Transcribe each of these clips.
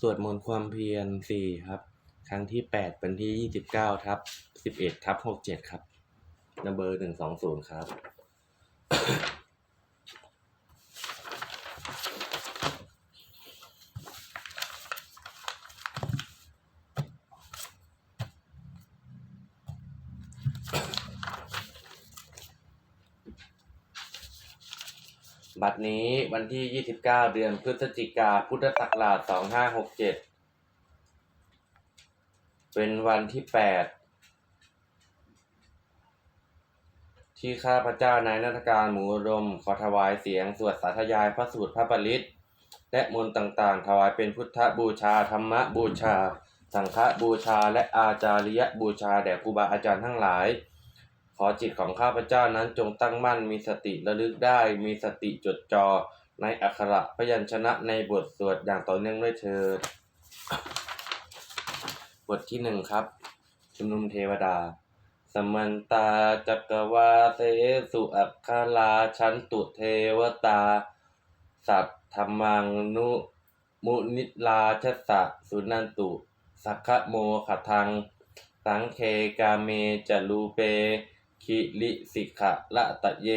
สวดมนต์ความเพียรสี่ครับ ครั้งที่แปดเป็นที่ยี่สิบเก้าทับสิบเอ็ดทับหกเจ็ดครับนัมเบอร์หนึ่งสองศูนย์ครับ บัดนี้วันที่ 29 เดือนพฤศจิกาพุทธศักราช 2567 เป็นวันที่ 8 ที่ข้าพเจ้านายนัฐการหมูอุดมขอถวายเสียงสวดสาธยายพระสูตรพระปริตและมนต์ต่างๆ ถวายเป็นพุทธบูชา ธรรมบูชา สังฆบูชาและอาจาริยบูชาแด่ครูบาอาจารย์ทั้งหลาย ขอจิตของข้าพเจ้านั้นจงตั้งมั่นมีสติระลึกได้ มีสติจดจ่อในอักขระพยัญชนะในบทสวดอย่างต่อเนื่องด้วยเถิดบทที่หนึ่งครับ ชุมนุมเทวดา สมันตาจักรวาเสสุอัคคาลาชันตุเทวตา สัตธรรมังนุมุนิลาชสะสุนันตุ สักขโมขทัง สังเคกาเมจลูเป คิลิสิกะละตะเย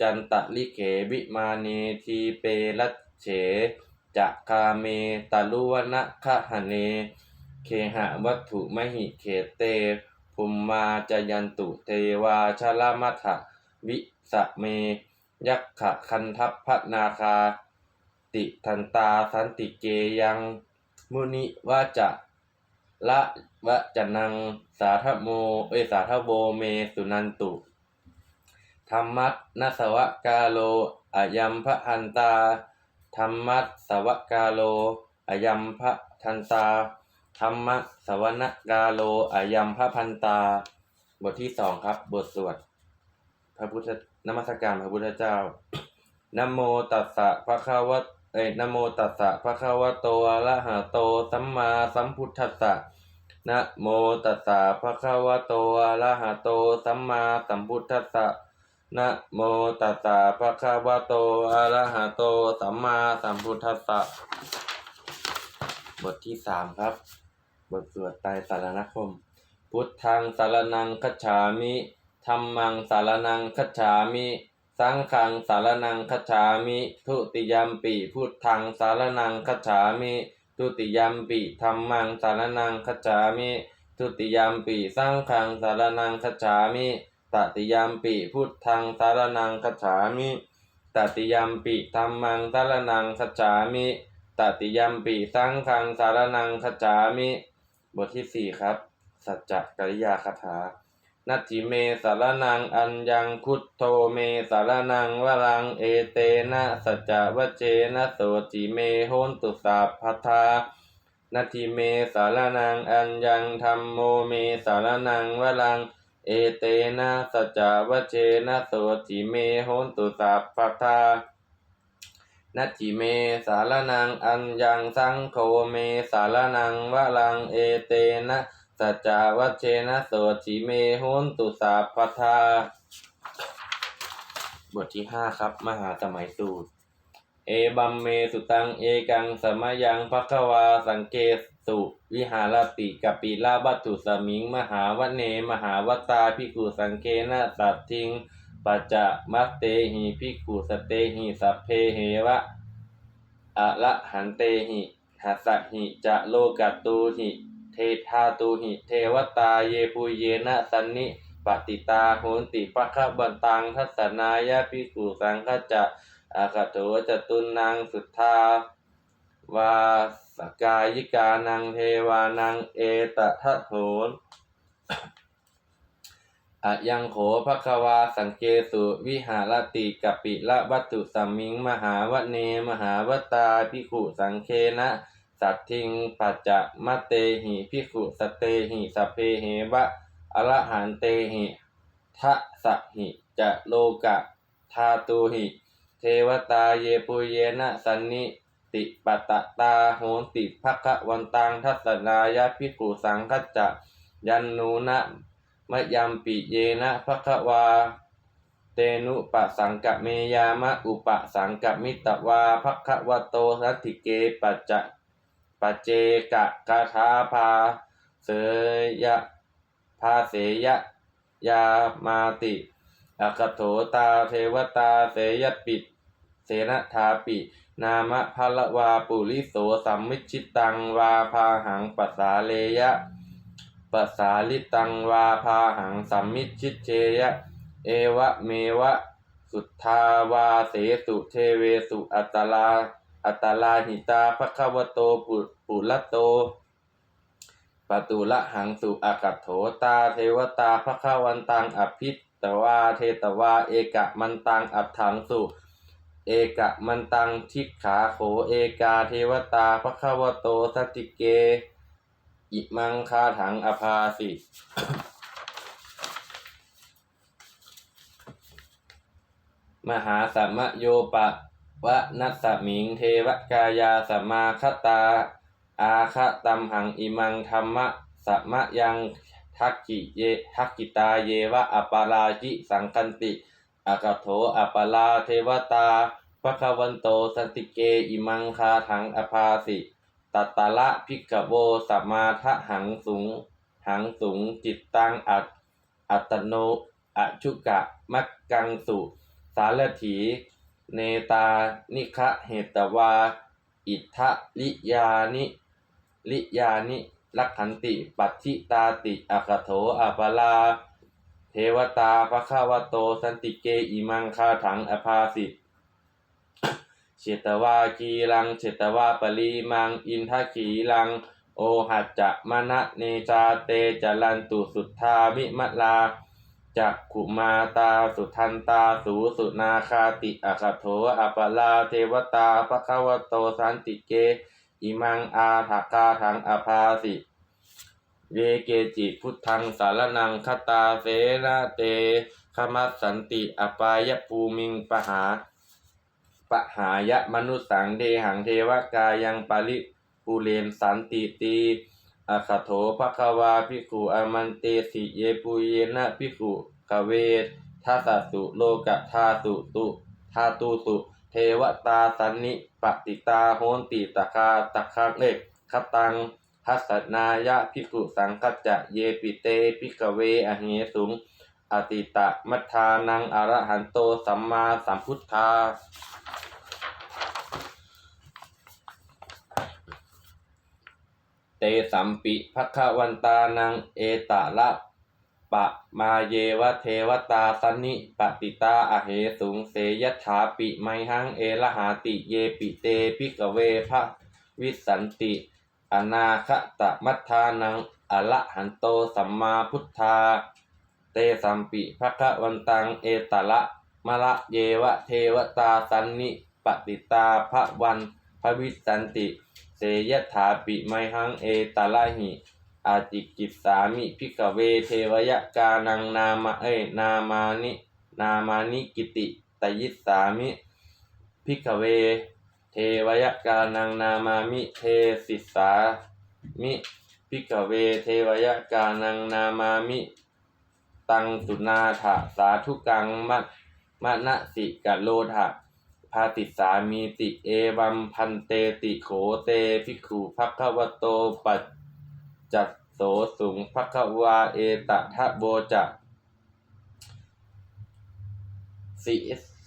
จันตะลิเขวิมาเนทีเปรัชเฉจะคาเมตะลุวนะคะหะเน เคหะวัตถุมหิเขเตภุมมาจยันตุเทวาชลามัทะวิสะเม ยักขะคันทัพพนาคา ติทันตาสันติเกยัง มุนิวาจะ ละวะจะนังสาธโม เอยสาธโบเมสุนันตุธรรมัตนสวกาโลอายัมพะอันตาธรรมัสสวกาโลอายัมพะทันตาธรรมะสวนกาโลอายัมพะพันตา บทที่สองครับ บทสวด พระพุทธนมัสการพระพุทธเจ้านโมตัสสะภะคะวะเอ้ยนโมตัสสะภะคะวะโตอะระหะโต สัมมาสัมพุทธัสสะ นะโมตัสสะภะคะวะโตอะระหะโตสัมมาสัมพุทธัสสะนะโมตัสสะภะคะวะโตอะระหะโตสัมมาสัมพุทธัสสะบทที่สามครับ บทสวดไตรสารณคม พุทธังสารนังคัจฉามิธรรมังสารนังคัจฉามิสังฆังสารนังคัจฉามิทุติยัมปิพุทธังสารนังคัจฉามิ ทุติยัมปิธรรมังสารนังคัจามิทุติยัมปิสังฆังสารนังคัจามิตติยัมปิพุทธังสารนังคัจามิตติยัมปิธรรมังสารนังคัจามิตติยัมปิสังฆังสารนังคัจามิ บทที่สี่ครับ สัจจกริยาคาถา นัตถิเมสารนังอัญญังคุตโทเมสารนังวรังเอเตนะสัจจวเจนะโสจิเมโหนตุสัพพทานัตถิเมสารนังอัญญังธรรมโมเมสารนังวรังเอเตนะสัจจวเจนะโสจิเมโหนตุสัพพทานัตถิเมสารนังอัญญังสังโฆเมสารนังวรังเอเตนะ สัจจวัเชนะโสจิเมโหนตุสัพทา บทที่ห้าครับ มหาสมัยสูตร เอบัมเมสุตัง เอกังสมยังภควาสังเกสุวิหารติกปิลาบัตถุสมิง มหาวเน มหาวตาภิกุสังเคนะสัตทิงปัจจะมัตเตหิภิกุสเตหิสัพเพเหวะอะละหันเตหิหัสสหิจะโลกัตตูหิ เทธาตูหิ เทวตาเยปุเยนะสันนิปติตาโหนติปะคะบันตังทัสสนายะภิกขุสังฆจะอาคาโถจตุนังสุทธาวาสกายิกานังเทวานังเอตทะโหนอะยังโขภควาสังเกสุวิหารติกปิละวัตถุสัมมิง มหาวเนมหาวตาภิกขุสังเคนะ สัตทิงปัจจะมะเตหิภิกขุสเตหิสัพเพเหวะอรหันเตหิทะสะหิจะโลกะทาตูหิ เทวตาเยปุเยนะสันนิติปตะตาโหนติภคะวันตังทัสสนายะภิกุสังคัจจะยันนูนะมะยัมปิเยนะภควา เตนุปะสังกะเมยามะอุปะสังกะมิตวาภควโตสัตถิเกปัจจะ ปัจเจกะกะทาภาเสยะภาเสยะยามาติอคโถตาเทวตาเสยปิดเสนทาปิ นามะพละวาปุริโสสัมมิชิตังวาพาหังปัสสาเลยะปัสสาลิตังวาพาหังสัมมิชิเชยะ เอวะเมวะ สุทธาวาเสสุเทเวสุอัตตลา อัตลาหิตาภควโตปุปุละโตปตุละหังสุอากัตโถตาเทวตาภควันตังอภิตวาเทตวา เอกะมันตังอัฏฐังสุ เอกะมันตังทิกขาโขเอกาเทวตาภควโตสติเก อิมังคาถังอภาสิมหาสัมโยปะ วะนัสมิงเทวกายาสมาคตา อาคตัมหังอิมังธรรมะสัมมะยังทักกิเยทักกิตาเยวะอปปาราจิสังกันติอากโถอปปาลาเทวตาภควันโตสันติเกอิมังคาถังอภาสิตัตตะละพิกโวสัมมาทะหังสูงหังสูงจิตตังอัตอัตโนอชุกะมักกังสุ สารถี เนตานิคะเหตวา อิทธะลิยานิ ลิยานิลักขันติ ปัจฉิตาติอัคโถอัปลา เทวตาภควโต สันติเกอิมังคาถังอภาสิเชตวากีรังเชตวาปริมัง อินทขีรัง โอหัจจะมณะเนจาเตจลันตุสุทธามิมะลา จักขุมาตาสุทันตาสูสุนาคาติอาคาโถอัปปลาเทวตาภควโตสันติเก อิมังอาทักกาทังอภาสิเยเกจิพุทธังสารนังคตาเสนาเตขมัสสันติอปายภูมิงปหาปหายะมนุสสังเทหังเทวกายังปาริปูเรนสันติตี อาคาโถภควาภิกขุอามันเตสิเยปุเยนะภิกขุกเวทัสสสุโลกธาสุตุธาตุสุเทวตาสันนิปติตาโหนติตะคาตะคังเอกคตังทัสนายะภิกขุสังกัจจะเยปิเตภิกเวอเหสุงอติตะมัทานังอรหันโตสัมมาสัมพุทธา เตสัมปิภควันตานังเอตะละปะมาเยวะเทวตาสันนิปติตาอเหสุงเสยถาปิไมหังเอละหาติเยปิเตพิกเวภะวิสันติ อนาคตะมัทานังอละหันโตสัมมาพุทธา เตสัมปิภควันตังเอตละมะละเยวะเทวตาสันนิปติตาภะวันภวิสันติ เสยถาปิไมหังเอตาลาหิอาจิกิสามิพิกเวเทวยกานังนามาเอ้ยนามานินามานิกิติตยิสามิพิกเว เทวยกานังนามามิเทสิสามิพิกเวเทวยกานังนามามิตังสุนาถะสาธุกังมัตมะนะสิกะโลทะาติสามีติเอวัมพันเตติโขเตภิกขุภัคะวโตปัจจัตโสสุงภัคะวาเอตทะโบจะสิ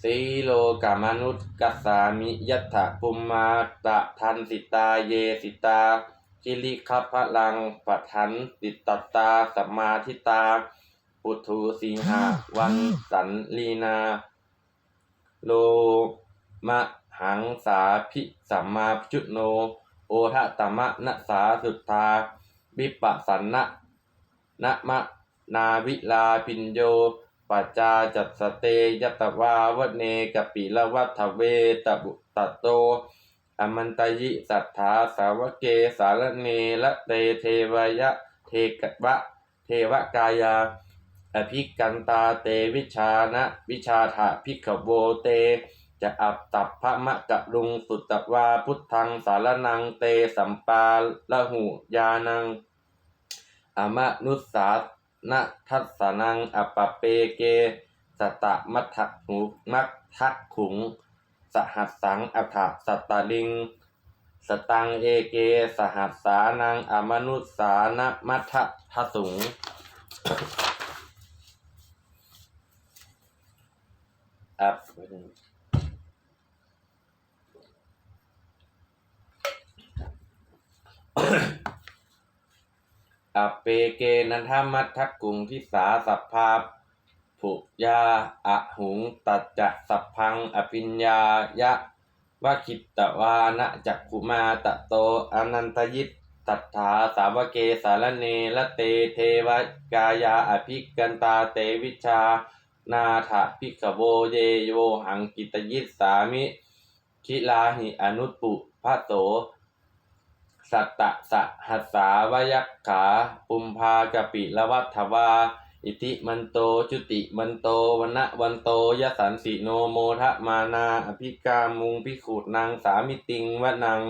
สีโลกามนุษย์กัสามิยัตถะปุมมาตะทันสิตาเยสิตาคิริคัพพลังปัทันติตตตาสัมมาทิตา ปุถุสิงหาวันสันลีนา โล มะหังสาพิสัมมาจุโน โอทะตมะนะสาสุทธาวิปัสสันนะนะมะนาวิลาปิญโยปัจจาจัตสเตยตวาวเนกปิละวัฏเวตบุตตโต อมันตยิสัทธาสาวเกสารเนละเตเทวยะเทกวะเทวกายา อภิกันตาเตวิชานะ วิชาถาภิกขโวเต จะอับตับพระมะกะลุงสุตตวาพุทธังสารนังเตสัมปาละหุยานังอมะนุสสานะทัสสนังอปปเปเก สตะมัทถหุมัททักขุง สหัสสังอัฏสัตตลิง สตังเอเก สหัสสานังอมนุสสานะมัทะทสุงอัพ อเปเกนันทมัททักกุงทิสาสัพพาภุยาอะหุงตัจจะสัพพังอภิญญายะวะคิตตวานะจักขุมาตะโตอนันตยิตตัทธาสาวเกสารเนละเตเทวกายาอภิกันตาเตวิชานาถะพิกโวเยโยหังกิตยิตสามิคิลาหิอนุตปุพระโส สัตตะสหัสสาวยักขา ปุมพากปิละวัฏวา อิติมันโตจุติมันโตวันนะวันโตยสันสิโนโมทะมานา อภิกามุงพิขูดนางสามิติงวนัง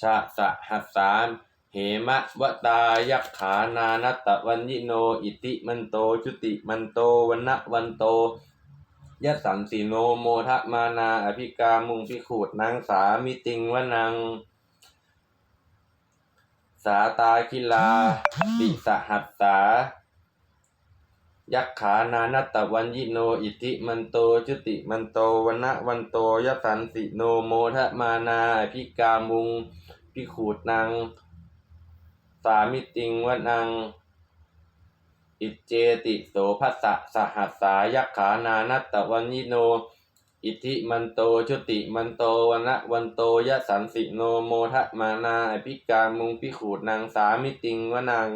ชะสหัสสามเหมะวตายักขานานัตตะวันยิโน อิติมันโตจุติมันโตวันนะวันโตยสันสิโนโมทะมานา อภิกามุงพิขูดนางสามิติงวนัง สาตาคิลาปิสหัสสา ยักขานานัตตวันยิโน อิติมันโตจุติมันโตวันนะวันโตยสันสิโนโมทะมานาอภิกามุงพิขูดนางสามิติงวนัง อิเจติโสภัสสะสหัสสายักขานานัตตวันยิโน อิทธิมันโตชุติมันโตวันละวันโตยะสันสิโนโมทะมานาอภิกามุงพิขูดนางสามิติงวนัง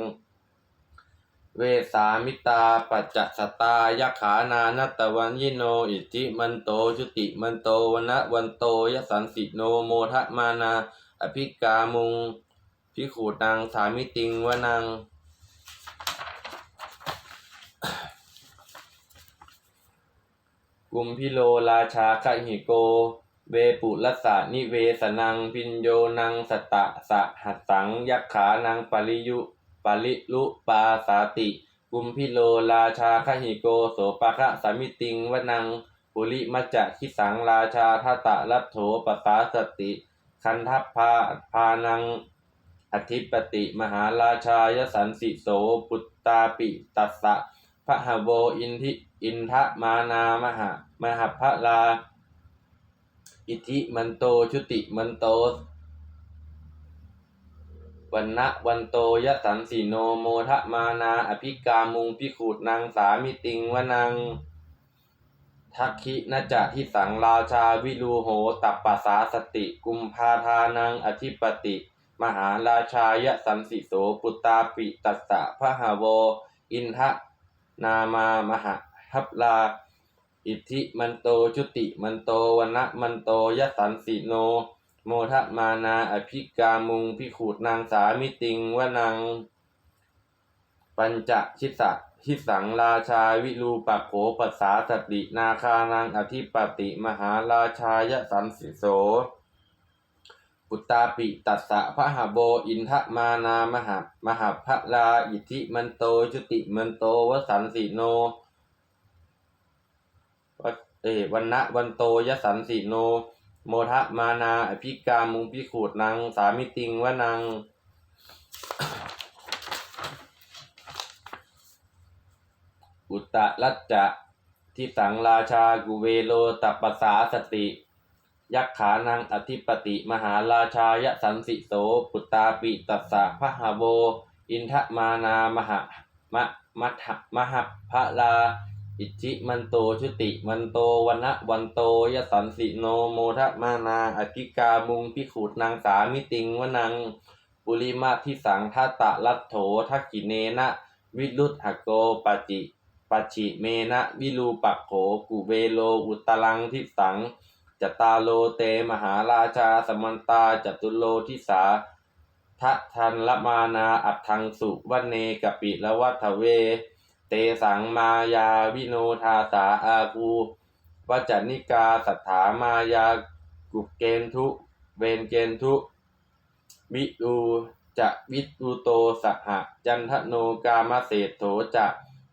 เวสามิตาปัจจสตายขานานตตวันยิโนอิทิมันโตชุติมันโตวันละวันโตยะสันสิโนโมทะมานา อภิกามุงพิขูดนางสามิติงวนัง กุมพิโลราชาคหิโก เวปุลสะนิเวสนังพินโยนังสตะสะหัสสังยักขานังปริยุปริลุปาสาติ กุมพิโลราชาคหิโกโสปะคะสามิติงวนังปุริมัจจะคิสังราชาทตะรัตโถปสาสติ คันทัพพาพานัง อธิปติมหาราชายสันสิโสปุตตาปิตัสสะ พระหโวอินทิอินทะมานามหามหพระลา อิทิมันโตชุติมันโตวันนะวันโตยะสันสีโนโมทะมานาอภิกามุงพิขูดนางสามิติงวนังทักขินจะทิสังราชาวิรูโหตัปปสาสติ กุมภาทานังอธิปติ มหาราชายะสันสิโสปุตตาปิตัสสะพระหโว อินทะ นามามหหัปลา อิทธิมันโตชุติมันโตวันนะมันโตยสันสิโน โมทะมานาอภิกามุงพิขูดนางสามิติงวนัง ปัญจชิสะทิสังราชาวิรูปโขปัสสาสตินาคานังอธิปติมหาราชายสันสิโส ปุตตาปิตัสสะพระหโบอินทะมานามหามหาพระลาอิทธิมันโตจุติมันโตวสันสิโนวะเอวันนะวันโตยสันสิโน โมทะมานาอภิกามุงพิขูดนางสามิติงวนังอุตตะรัจจะทิสังราชากุเวโลตัปปสาสติ ยักขานังอธิปติมหาราชายสันสิโสปุตตาปิตัสสะพะหาโว อินทมานามหะมะมัทธมหพระลา อิจิมันโตชุติมันโตวันนะวันโตยสันสิโนโมทะมานาอธิกามุงพิขูดนางสามิติงวนังปุริมาทิสังทัตตะลัตโถทักขิเนนะวิรุตหโกปจิปัจฉิเมนะวิรูปักโขกุเวโลอุตลังทิสัง จตาโลเตมหาราชาสมันตาจตุโลทิสาทะทันละมานาอัตถังสุวันเนกปิละวัฏเว เตสังมายาวิโนทาสาอากูวจนิกาสัทธามายากุเกนทุเวนเกนทุวิรูจะวิตูโตสหะจันทโนกามเศษโถจะ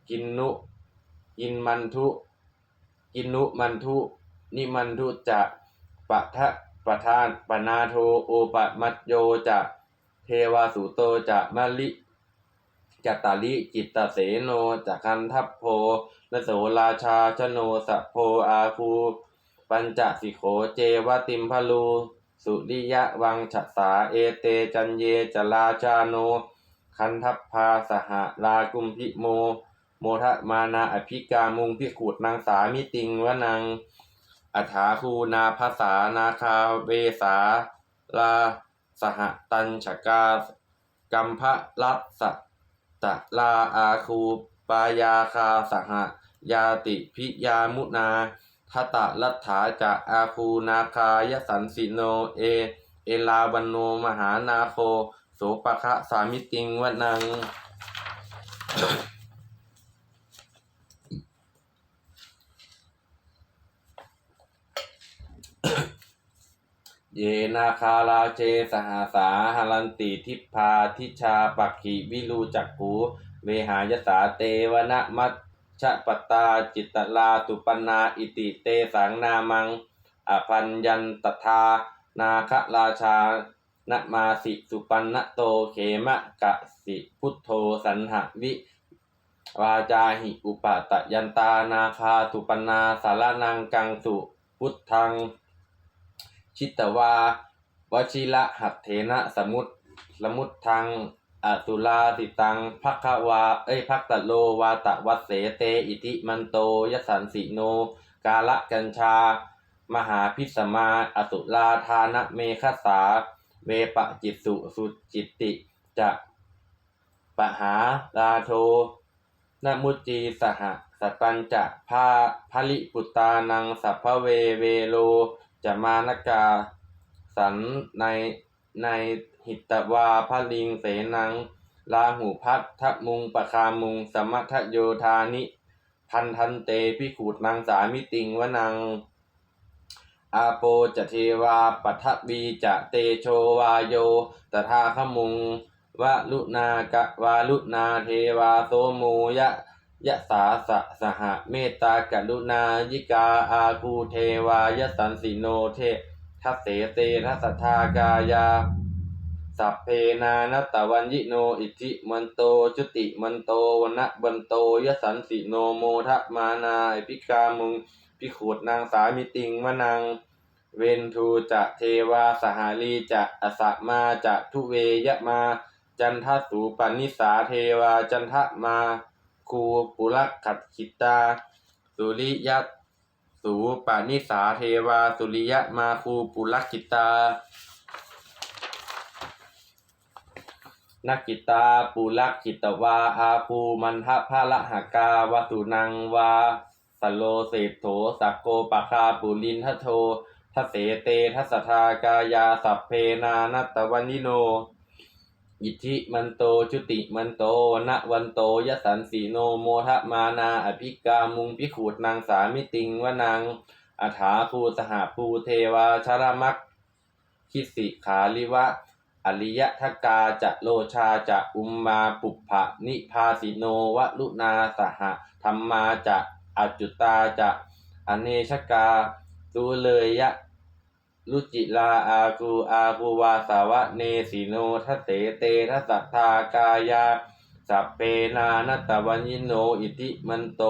กินนุกินมันทุกินนุมันทุ นิมันทุจะปะทะปทานปนาโทโอปะมัจโยจะเทวาสุโตจะมะลิจัตตาลิจิตตเสโนจะคันทัพโพนโสราชาชโนสะโพอาคูปัญจสิโขเจวติมพลูสุริยะวังฉสาเอเตจันเยจราชาโน คันทัพพาสหลากุมพิโม โมทะมานาอภิกามุงพิขูดนางสามิติงวนัง อัฐาคูนาภาษานาคาเวสาลาสหตัญชกากัมพะรัสสตะลาอาคูปายาคาสหยาติพิยามุนาทตะลัทธาจะอาคูนาคายสันสิโนเอ เอลาวันโนมหานาโคโสปะคะสามิติงวนัง เยนาคาราเจสหาสาหรันติทิพาทิชาปักขิวิรูจักขูเวหายสาเตวนะมัชชะปตาจิตตลาตุปนาอิติเตสังนามังอภัญญันตทานาคราชานะมาสิสุปันนโตเขมะกะสิพุทโธสันหวิวาจาหิอุปาตยันตานาคาสุปนาสารนังกังสุพุทธัง ชิตวาวชิระหัตเถนะสมุตสมุตทังอสุลาติตังภักวา เอ้ยภักตะโลวาตะวัสเสเต อิติมันโตยสันสิโน กาละกัญชา มหาพิสมา อสุลาทานะเมฆสา เวปะจิตสุสุจิตติจะปะหาลาโทนมุจีสห สัพปัญจะพาภลิปุตตานังสัพพเวเวโล จะมานกา สันในในหิตวาพลิงเสนังลาหูพัททมุงปะคามุง สมัทโยธานิ พันทันเตพิขูดนางสามิติงวนัง อาโปจะเทวาปัทวีจะเตโชวาโยตถาขมุงวะลุนากะวาลุนาเทวาโสโมยะ ยะสาสะสหเมตตากรุณายิกาอาคูเทวายสันสิโนเททัสเสเตทัสทากายา สัพเพนานตตวันยิโนอิทิมันโตจุติมันโตวนะบันโตยสันสิโนโมทะมานาอภิกามุงพิขูดนางสามิติงมะนังเวนทูจะเทวาสหาลีจะอสะมาจะทุเวยะมา จันทสูปนิสาเทวาจันทมา คูปุรขัดขิตา สุริยะสูปานิสาเทวา สุริยะมาคูปุรขิตานักกิตาปุลักขิตวาอาภูมันทะพะละหกาวสุนังวาสโลเศโถสักโกปะคาปุลินทโททเสเตทัสทากายาสัพเพนานัตวันิโน อิทธิมันโตจุติมันโตณวันโตยสันสีโนโมทะมานา อภิกามุงพิขูดนางสามิติงวนังอัฐาภูสหภูเทวาชรมักคิสิขาลิวะ อริยทกาจะโลชาจะอุมมาปุพะนิพาสิโนวะลุนาสหธรรมาจะอจุตาจะอเนชกาตูเลยยะ ลุจิลาอากูอากูวาสาวะเนสิโนทัสเสเตทัสสทากายาสัพเพนานัตวันยิโนอิติมันโต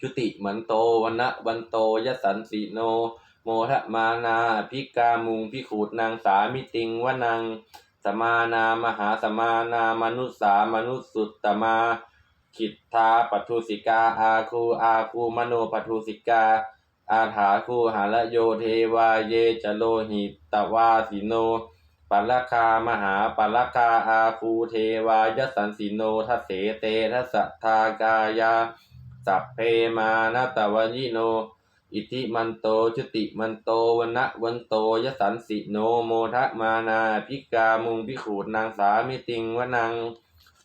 จุติมันโตวันนะวันโตยสันสีโน โมทะมานาพิกามุงพิขูดนางสามิติงวนัง สมานามหาสมานามนุสสามนุสสุตตมาขิทธาปัทุสิกาอาคูอาคูมโนปัทุสิกา อาถาคูหาละโยเทวาเยจโลหิตวาสิโนปัลลคามหาปัลลคาอาคูเทวายสันสิโนทัเสเตทัสทากายาสัพเพมานตวันยิโน อิทิมันโตจุติมันโตวันนะวันโตยสันสิโนโมทะมานาพิกามุงพิขูดนางสามิติงวนัง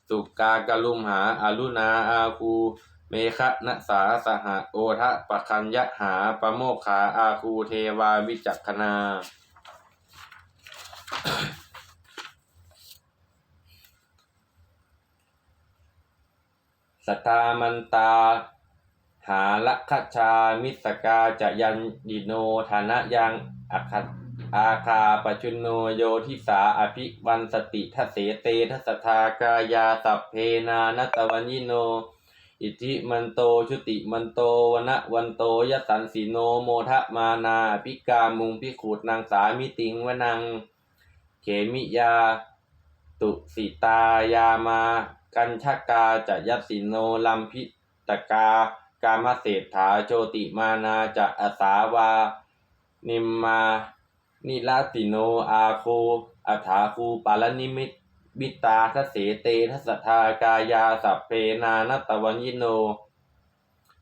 สุกากลุมหาอารุณาอาคู เมฆะนะสาสหะโอทะปะคัญยะหาปะโมกขาอาคูเทวาวิจักขณาสตามันตา หาลัคชา มิสกาจะยันดิโนฐานะยังอาคาอาคาปชุนโนโยทิสาอภิวันสติทเสเตทัสทากายาสัพเพนานตวันยิโน อิทิมันโตชุติมันโตวนะวันโตยสันสีโนโมทะมานาปิกามุงพิขูดนางสามิติงวนัง เขมิยา ตุสิตายามา กัญชกาจะยัสสิโนลัมพิตกากามเศรษฐาโจติมานาจะอาสาวา นิมมา นิลาติโนอาโคอัฐาคูปาลนิมิต บิตาทเสเตทัสทากายาสัพเพนานตวันยิโน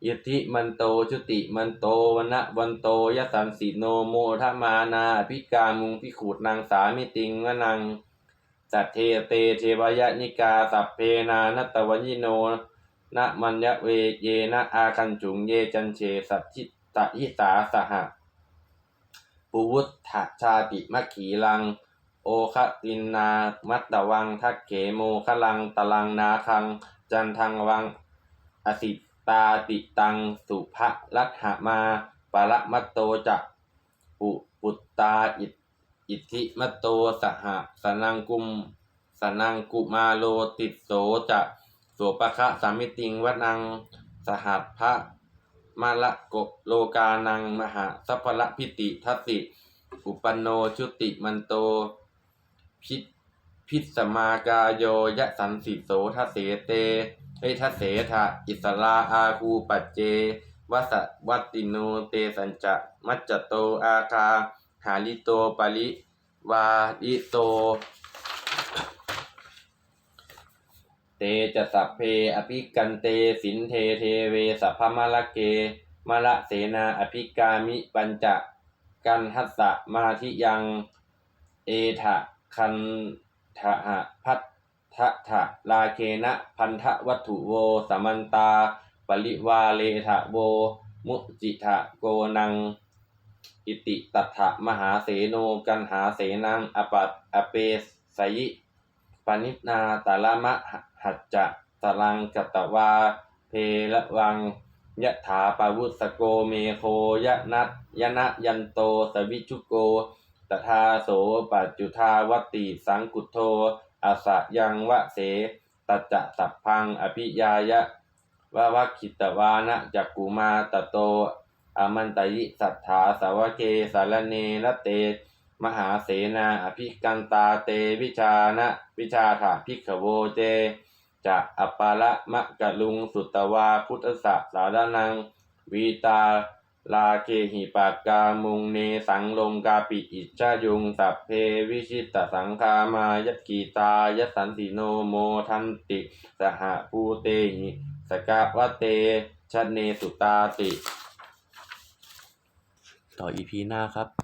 อิทธิมันโตชุติมันโตวนะวันโตยสันสีโนโมทมานาพิกามุงพิขูดนางสามิติงวนังสัทเทเตเทวยนิกาสัพเพนานตวันยิโนนะมัญญเวเยนะอาคันจุงเยจันเชสัทธิตะหิสาสหะปุวุฒชาติมัคขีลัง โอคะตินนา มัตตวัง ทักเขโมคะลัง ตลังนาคัง จันทังวัง อสิตาติตัง สุภะรัตหมา ปรมัตโตจะปุปุตตาอิอิทธิมัตโตสหสนังกุมสนังกุมาโลติโสจะโสปะคะสามิติงวนังสหัสพระมาละกโลกานังมหาสัพพละพิติทัสสิ อุปนโนชุติมันโต พิพิสมากาโยยะสันสิโสทัเสเตเอทัเสทะอิสลาอาคูปัจเจวสวัติโนเตสัญจะมัจจโตอาคาหาลิโตปาริวาลิโต เตจะสัพเพอภิกันเตสินเทเทเวสัพพมะละเกมะละเสนาอภิกามิปัญจกันหัสสะมาทิยัง เอทะ คันทะหะพัททะทะลาเคนะพันธวัตถุโวสมันตา ปริวาเลทะโว มุจิทะโกนัง อิติตัฏฐะมหาเสโนกันหาเสนังอปัตอเปสยิปนิตนาตาลมะหัจจะตลังกตวา เพละวังยะถาปาวุสโกเมโคยะนัตยะนะยันโตสวิชุโก ตถาโสปัจจุทาวติสังกุโธอาสะยังวะเสตัจจะสัพพังอภิยายะวะวะคิตวานะจักกุมาตโตอมันตยิสัทธาสาวเกสารเนนะเต มหาเสนาอภิกันตาเตวิชานะวิชาถาภิกขโวเจจะอัปปาละมะกะลุงสุตวาพุทธสสาดานังวีตา ลาเคหิปากกามุงเนสังลมกาปิอิจายุงสัพเพวิชิตตสังคามายกีตายสันติโนโมทันติ สหภูเตหิสกาวะเตชเนสุตาติ ต่ออีพีหน้าครับ